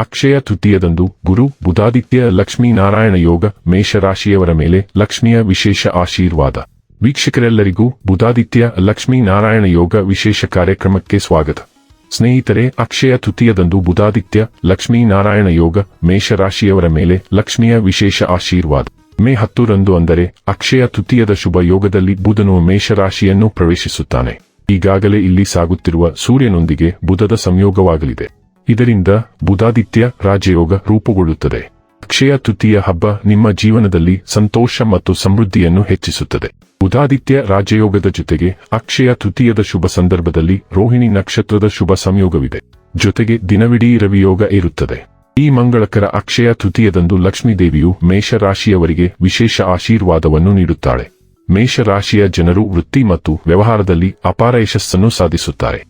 ಅಕ್ಷಯ ತೃತೀಯದಂದು ಗುರು ಬುಧಾದಿತ್ಯ ಲಕ್ಷ್ಮೀನಾರಾಯಣ ಯೋಗ ಮೇಷರಾಶಿಯವರ ಮೇಲೆ ಲಕ್ಷ್ಮಿಯ ವಿಶೇಷ ಆಶೀರ್ವಾದ. ವೀಕ್ಷಕರೆಲ್ಲರಿಗೂ ಬುಧಾದಿತ್ಯ ಲಕ್ಷ್ಮೀನಾರಾಯಣ ಯೋಗ ವಿಶೇಷ ಕಾರ್ಯಕ್ರಮಕ್ಕೆ ಸ್ವಾಗತ. ಸ್ನೇಹಿತರೆ, ಅಕ್ಷಯ ತೃತೀಯದಂದು ಬುಧಾದಿತ್ಯ ಲಕ್ಷ್ಮೀನಾರಾಯಣ ಯೋಗ ಮೇಷರಾಶಿಯವರ ಮೇಲೆ ಲಕ್ಷ್ಮಿಯ ವಿಶೇಷ ಆಶೀರ್ವಾದ. ಮೇ ಹತ್ತರಂದು ಅಂದರೆ ಅಕ್ಷಯ ತೃತೀಯದ ಶುಭ ಯೋಗದಲ್ಲಿ ಬುಧನು ಮೇಷರಾಶಿಯನ್ನು ಪ್ರವೇಶಿಸುತ್ತಾನೆ. ಈಗಾಗಲೇ ಇಲ್ಲಿ ಸಾಗುತ್ತಿರುವ ಸೂರ್ಯನೊಂದಿಗೆ ಬುಧದ ಸಂಯೋಗವಾಗಲಿದೆ. ಇದರಿಂದ ಬುಧಾದಿತ್ಯ ರಾಜಯೋಗ ರೂಪುಗೊಳ್ಳುತ್ತದೆ. ಅಕ್ಷಯ ತೃತೀಯ ಹಬ್ಬ ನಿಮ್ಮ ಜೀವನದಲ್ಲಿ ಸಂತೋಷ ಮತ್ತು ಸಮೃದ್ಧಿಯನ್ನು ಹೆಚ್ಚಿಸುತ್ತದೆ. ಬುಧಾದಿತ್ಯ ರಾಜಯೋಗದ ಜೊತೆಗೆ ಅಕ್ಷಯ ತೃತೀಯದ ಶುಭ ಸಂದರ್ಭದಲ್ಲಿ ರೋಹಿಣಿ ನಕ್ಷತ್ರದ ಶುಭ ಸಂಯೋಗವಿದೆ. ಜೊತೆಗೆ ದಿನವಿಡೀ ರವಿಯೋಗ ಇರುತ್ತದೆ. ಈ ಮಂಗಳಕರ ಅಕ್ಷಯ ತೃತೀಯದಂದು ಲಕ್ಷ್ಮೀದೇವಿಯು ಮೇಷರಾಶಿಯವರಿಗೆ ವಿಶೇಷ ಆಶೀರ್ವಾದವನ್ನು ನೀಡುತ್ತಾಳೆ. ಮೇಷರಾಶಿಯ ಜನರು ವೃತ್ತಿ ಮತ್ತು ವ್ಯವಹಾರದಲ್ಲಿ ಅಪಾರ ಯಶಸ್ಸನ್ನು ಸಾಧಿಸುತ್ತಾರೆ.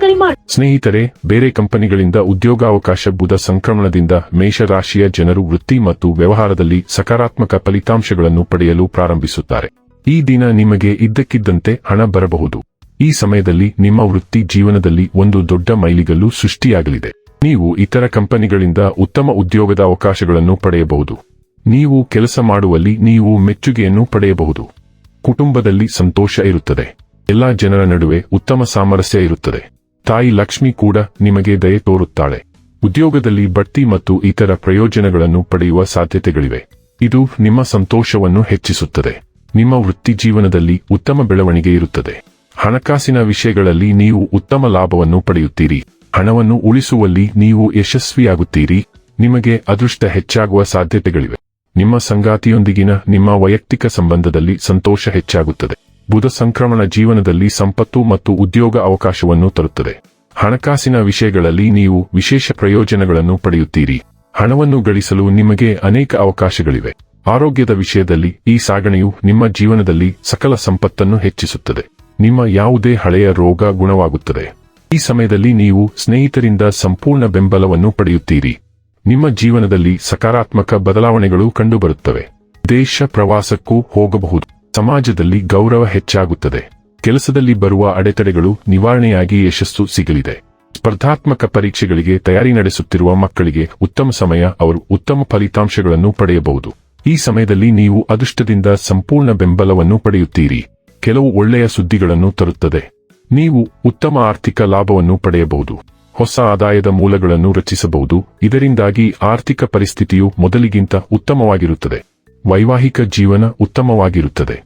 ಕರೆ ಸ್ನೇಹಿತರೆ, ಬೇರೆ ಕಂಪನಿಗಳಿಂದ ಉದ್ಯೋಗಾವಕಾಶ ಬುಧ ಸಂಕ್ರಮಣದಿಂದ ಮೇಷರಾಶಿಯ ಜನರು ವೃತ್ತಿ ಮತ್ತು ವ್ಯವಹಾರದಲ್ಲಿ ಸಕಾರಾತ್ಮಕ ಫಲಿತಾಂಶಗಳನ್ನು ಪಡೆಯಲು ಪ್ರಾರಂಭಿಸುತ್ತಾರೆ. ಈ ದಿನ ನಿಮಗೆ ಇದ್ದಕ್ಕಿದ್ದಂತೆ ಹಣ ಬರಬಹುದು. ಈ ಸಮಯದಲ್ಲಿ ನಿಮ್ಮ ವೃತ್ತಿ ಜೀವನದಲ್ಲಿ ಒಂದು ದೊಡ್ಡ ಮೈಲಿಗಲ್ಲು ಸೃಷ್ಟಿಯಾಗಲಿದೆ. ನೀವು ಇತರ ಕಂಪನಿಗಳಿಂದ ಉತ್ತಮ ಉದ್ಯೋಗದ ಅವಕಾಶಗಳನ್ನು ಪಡೆಯಬಹುದು. ನೀವು ಕೆಲಸ ಮಾಡುವಲ್ಲಿ ನೀವು ಮೆಚ್ಚುಗೆಯನ್ನು ಪಡೆಯಬಹುದು. ಕುಟುಂಬದಲ್ಲಿ ಸಂತೋಷ ಇರುತ್ತದೆ. ಎಲ್ಲಾ ಜನರ ನಡುವೆ ಉತ್ತಮ ಸಾಮರಸ್ಯ ಇರುತ್ತದೆ. ತಾಯಿ ಲಕ್ಷ್ಮಿ ಕೂಡ ನಿಮಗೆ ದಯೆ ತೋರುತ್ತಾಳೆ. ಉದ್ಯೋಗದಲ್ಲಿ ಬಡ್ತಿ ಮತ್ತು ಇತರ ಪ್ರಯೋಜನಗಳನ್ನು ಪಡೆಯುವ ಸಾಧ್ಯತೆಗಳಿವೆ. ಇದು ನಿಮ್ಮ ಸಂತೋಷವನ್ನು ಹೆಚ್ಚಿಸುತ್ತದೆ. ನಿಮ್ಮ ವೃತ್ತಿ ಜೀವನದಲ್ಲಿ ಉತ್ತಮ ಬೆಳವಣಿಗೆ ಇರುತ್ತದೆ. ಹಣಕಾಸಿನ ವಿಷಯಗಳಲ್ಲಿ ನೀವು ಉತ್ತಮ ಲಾಭವನ್ನು ಪಡೆಯುತ್ತೀರಿ. ಹಣವನ್ನು ಉಳಿಸುವಲ್ಲಿ ನೀವು ಯಶಸ್ವಿಯಾಗುತ್ತೀರಿ. ನಿಮಗೆ ಅದೃಷ್ಟ ಹೆಚ್ಚಾಗುವ ಸಾಧ್ಯತೆಗಳಿವೆ. ನಿಮ್ಮ ಸಂಗಾತಿಯೊಂದಿಗಿನ ನಿಮ್ಮ ವೈಯಕ್ತಿಕ ಸಂಬಂಧದಲ್ಲಿ ಸಂತೋಷ ಹೆಚ್ಚಾಗುತ್ತದೆ. ಬುಧ ಸಂಕ್ರಮಣ ಜೀವನದಲ್ಲಿ ಸಂಪತ್ತು ಮತ್ತು ಉದ್ಯೋಗ ಅವಕಾಶವನ್ನು ತರುತ್ತದೆ. ಹಣಕಾಸಿನ ವಿಷಯಗಳಲ್ಲಿ ನೀವು ವಿಶೇಷ ಪ್ರಯೋಜನಗಳನ್ನು ಪಡೆಯುತ್ತೀರಿ. ಹಣವನ್ನು ಗಳಿಸಲು ನಿಮಗೆ ಅನೇಕ ಅವಕಾಶಗಳಿವೆ. ಆರೋಗ್ಯದ ವಿಷಯದಲ್ಲಿ ಈ ಸಾಗಣೆಯು ನಿಮ್ಮ ಜೀವನದಲ್ಲಿ ಸಕಲ ಸಂಪತ್ತನ್ನು ಹೆಚ್ಚಿಸುತ್ತದೆ. ನಿಮ್ಮ ಯಾವುದೇ ಹಳೆಯ ರೋಗ ಗುಣವಾಗುತ್ತದೆ. ಈ ಸಮಯದಲ್ಲಿ ನೀವು ಸ್ನೇಹಿತರಿಂದ ಸಂಪೂರ್ಣ ಬೆಂಬಲವನ್ನು ಪಡೆಯುತ್ತೀರಿ. ನಿಮ್ಮ ಜೀವನದಲ್ಲಿ ಸಕಾರಾತ್ಮಕ ಬದಲಾವಣೆಗಳು ಕಂಡುಬರುತ್ತವೆ. ದೇಶ ಪ್ರವಾಸಕ್ಕೂ ಹೋಗಬಹುದು. ಸಮಾಜದಲ್ಲಿ ಗೌರವ ಹೆಚ್ಚಾಗುತ್ತದೆ. ಕೆಲಸದಲ್ಲಿ ಬರುವ ಅಡೆತಡೆಗಳು ನಿವಾರಣೆಯಾಗಿ ಯಶಸ್ಸು ಸಿಗಲಿದೆ. ಸ್ಪರ್ಧಾತ್ಮಕ ಪರೀಕ್ಷೆಗಳಿಗೆ ತಯಾರಿ ನಡೆಸುತ್ತಿರುವ ಮಕ್ಕಳಿಗೆ ಉತ್ತಮ ಸಮಯ, ಅವರು ಉತ್ತಮ ಫಲಿತಾಂಶಗಳನ್ನು ಪಡೆಯಬಹುದು. ಈ ಸಮಯದಲ್ಲಿ ನೀವು ಅದೃಷ್ಟದಿಂದ ಸಂಪೂರ್ಣ ಬೆಂಬಲವನ್ನು ಪಡೆಯುತ್ತೀರಿ. ಕೆಲವು ಒಳ್ಳೆಯ ಸುದ್ದಿಗಳನ್ನು ತರುತ್ತದೆ. ನೀವು ಉತ್ತಮ ಆರ್ಥಿಕ ಲಾಭವನ್ನು ಪಡೆಯಬಹುದು. ಹೊಸ ಆದಾಯದ ಮೂಲಗಳನ್ನು ರಚಿಸಬಹುದು. ಇದರಿಂದಾಗಿ ಆರ್ಥಿಕ ಪರಿಸ್ಥಿತಿಯು ಮೊದಲಿಗಿಂತ ಉತ್ತಮವಾಗಿರುತ್ತದೆ. ವೈವಾಹಿಕ ಜೀವನ ಉತ್ತಮವಾಗಿರುತ್ತದೆ.